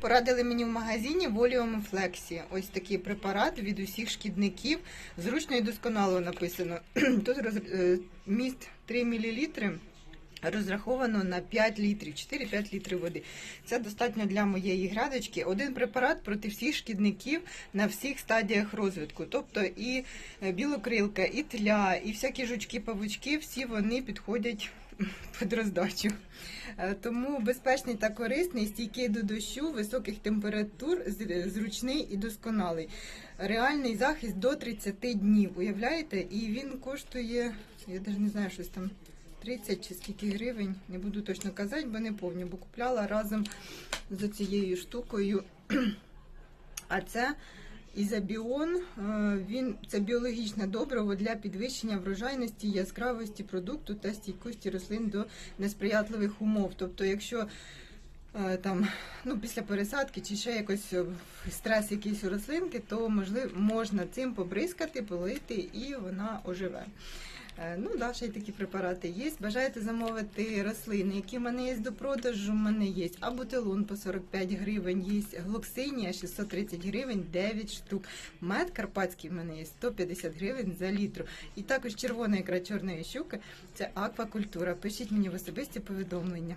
Порадили мені в магазині Воліум Флексі. Ось такий препарат від усіх шкідників. Зручно і досконало написано. Тут роз... е, міст 3 мл. Розраховано на 5 літрів, 4-5 літрів води. Це достатньо для моєї грядочки. Один препарат проти всіх шкідників на всіх стадіях розвитку. Тобто і е, білокрилка, і тля, і всякі жучки-павучки, всі вони підходять під роздачу. Е, Тому безпечний та корисний, стійкий до дощу, високих температур, зручний і досконалий. Реальний захист до 30 днів. Уявляєте? І він коштує, я навіть не знаю, щось там 30 чи скільки гривень, не буду точно казати, бо не пам'ятаю, бо купляла разом з цією штукою. А це Ізобіон, е, він це біологічне добриво для підвищення врожайності, яскравості продукту та стійкості рослин до несприятливих умов. Тобто, якщо е, там ну після пересадки чи ще якось е, стрес якийсь у рослинки, то можливо можна цим побризкати, полити і вона оживе. Е, Ну, да, ще й такі препарати є. Бажаєте замовити рослини, які в мене є до продажу, в мене є абутилон по 45 гривень, є глоксинія 630 гривень, 9 штук. Мед карпатський в мене є 150 гривень за літру. І також червона ікра чорної щуки це аквакультура. Пишіть мені в особисті повідомлення.